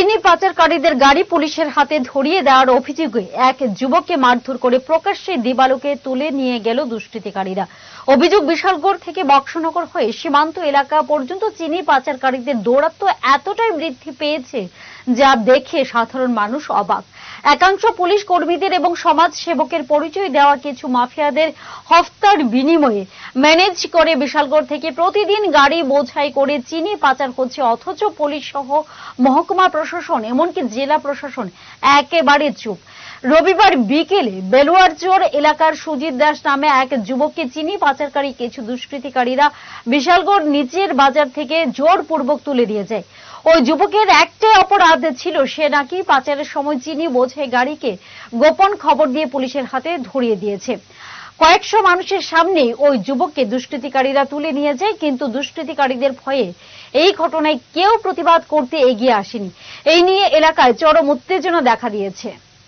চিনি পাচারকারীদের গাড়ি পুলিশের হাতে ধরিয়ে দেওয়ার অভিযোগে এক যুবককে মারধর করে প্রকাশ্যে দিবালুকে তুলে নিয়ে গেল দুষ্কৃতিকারীরা। অভিযোগ বিশালগড় থেকে বক্সনগর হয়ে সীমান্ত এলাকা পর্যন্ত চিনি পাচারকারীদের দৌরাত্ম্য এতটাই বৃদ্ধি পেয়েছে যা দেখে সাধারণ মানুষ অবাক। একাংশ পুলিশ কর্মীদের এবং সমাজ সেবকের পরিচয় দেওয়া কিছু মাফিয়াদের হফতার বিনিময়ে ম্যানেজ করে বিশালগড় থেকে প্রতিদিন গাড়ি বোঝাই করে চিনি পাচার করছে, অথচ পুলিশ সহ মহকুমা প্রশাসন এমনকি জেলা প্রশাসন একেবারে চুপ। রবিবার বিকেলে বেলুয়ারচর এলাকার সুজিত দাস নামে এক যুবককে চিনি পাচারকারী কিছু দুষ্কৃতিকারীরা বিশালগড় নিচের বাজার থেকে জোরপূর্বক তুলে দিয়ে যায়। ওই যুবকের একটাই অপরাধ ছিল, সে নাকি পাচারের সময় চিনি বোঝে গাড়িকে গোপন খবর দিয়ে পুলিশের হাতে ধরিয়ে দিয়েছে। কয়েকশো মানুষের সামনে ওই যুবককে দুষ্কৃতিকারীরা তুলে নিয়ে যায়, কিন্তু দুষ্কৃতিকারীদের ভয়ে এই ঘটনায় কেউ প্রতিবাদ করতে এগিয়ে আসেনি। এই নিয়ে এলাকায় চরম উত্তেজনা দেখা দিয়েছে।